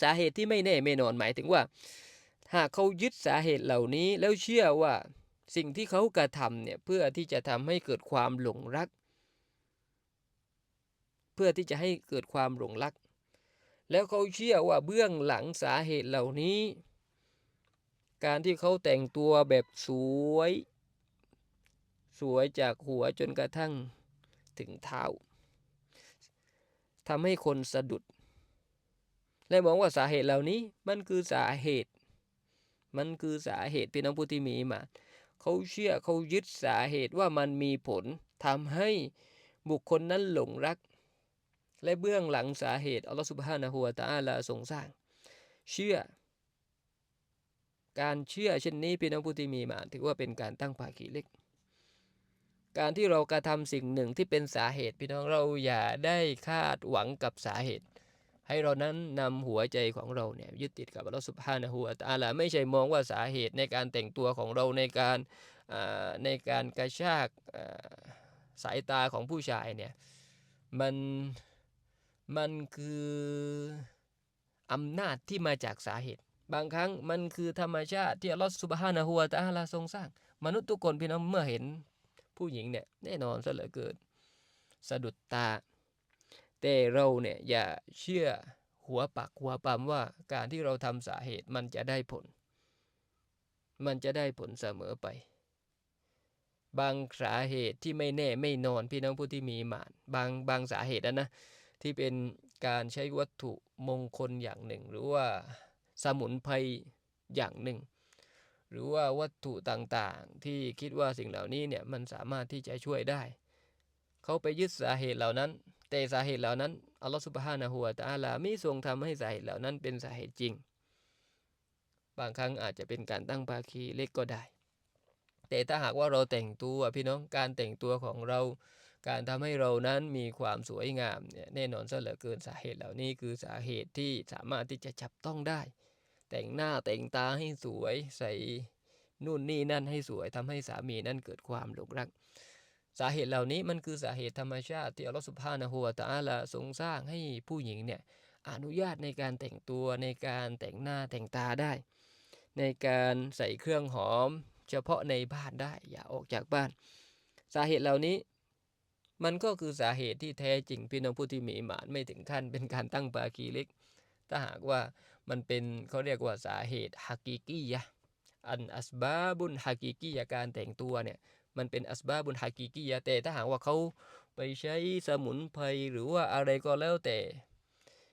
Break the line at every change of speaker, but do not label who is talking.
สาเหตุที่ไม่แน่ไม่นอนหมายถึงว่า หากเขายึดสาเหตุเหล่านี้แล้วเชื่อว่าสิ่งที่เขากระทำเนี่ยเพื่อที่จะทำให้เกิดความหลงรัก เพื่อที่จะให้เกิดความหลงรัก แล้วเขาเชื่อว่าเบื้องหลังสาเหตุเหล่านี้ การที่เขาแต่งตัวแบบสวย สวยจากหัวจนกระทั่งถึงเท้าทำให้คนสะดุด และมองว่าสาเหตุเหล่านี้มันคือสาเหตุ มันคือสาเหตุพี่น้องผู้ที่มีมาเขาเชื่อเขายึดสาเหตุว่ามันมีผลทำให้บุคคลนั้นหลงรัก และเบื้องหลังสาเหตุอัลลอฮฺสุบฮานะฮูวะตะอาลาทรงสร้าง เชื่อ การเชื่อเช่นนี้พี่น้องผู้ที่มีมาถือว่าเป็นการตั้งภาคีเล็กการที่เรากระทำสิ่งหนึ่งที่เป็นสาเหตุพี่น้องเราอย่าได้คาดหวังกับสาเหตุ ให้เรานั้นนำหัวใจของเราเนี่ยยึดติดกับอัลลอฮฺสุบฮานะฮูวะตอาลาไม่ใช่มองว่าสาเหตุในการแต่งตัวของเราในการในการกระชากสายตาของผู้ชายเนี่ยมันมันคืออำนาจที่มาจากสาเหตุ บางครั้งมันคือธรรมชาติที่อัลลอฮฺสุบฮานะฮูวะตอาลาทรงสร้าง มนุษย์ทุกคนพี่น้องเมื่อเห็นผู้หญิงเนี่ยแน่นอนซะเหลือเกินสะดุดตา แต่เราเนี่ยอย่าเชื่อหัวปักหัวปั๊มว่าการที่เราทำสาเหตุมันจะได้ผล มันจะได้ผลเสมอไป บางสาเหตุที่ไม่แน่ไม่นอนพี่น้องผู้ที่มีหมาน บางบางสาเหตุนะนะที่เป็นการใช้วัตถุมงคลอย่างหนึ่ง หรือว่าสมุนไพรอย่างหนึ่ง หรือว่าวัตถุต่างๆ ที่คิดว่าสิ่งเหล่านี้เนี่ยมันสามารถที่จะช่วยได้ เขาไปยึดสาเหตุเหล่านั้น แต่สาเหตุเหล่านั้นอัลลอฮฺสุบฮานะฮูวะตะอาลาไม่ทรงทำให้สาเหตุเหล่านั้นเป็นสาเหตุจริง บางครั้งอาจจะเป็นการตั้งภาคีเล็กก็ได้ แต่ถ้าหากว่าเราแต่งตัวพี่น้องการแต่งตัวของเรา การทำให้เรานั้นมีความสวยงามเนี่ยแน่นอนซะเหลือเกินสาเหตุเหล่านี้คือสาเหตุที่สามารถที่จะจับต้องได้ แต่งหน้าแต่งตาให้สวยใส่นู่นนี่นั่นให้สวยทำให้สามีนั้นเกิดความหลงรัก สาเหตุเหล่านี้มันคือสาเหตุธรรมชาติที่อัลลอฮฺสุบฮานะฮูวะตะอาลาทรงสร้างให้ผู้หญิงเนี่ยอนุญาตในการแต่งตัวในการแต่งหน้าแต่งตาได้ ในการใส่เครื่องหอม เฉพาะในบ้านได้อย่าออกจากบ้าน สาเหตุเหล่านี้ มันก็คือสาเหตุที่แท้จริงพี่น้องผู้ที่มีหมานไม่ถึงขั้นเป็นการตั้งปากีเล็ก ถ้าหากว่ามันเป็นเขาเรียกว่าสาเหตุฮักิกียะอันอัสบาบุนฮักิกียะการแต่งตัวเนี่ย มันเป็นอัสบาบุนฮากิกิยะแต่ถ้าหากว่าเขาไปใช้สมุนไพรหรือว่าอะไรก็แล้วแต่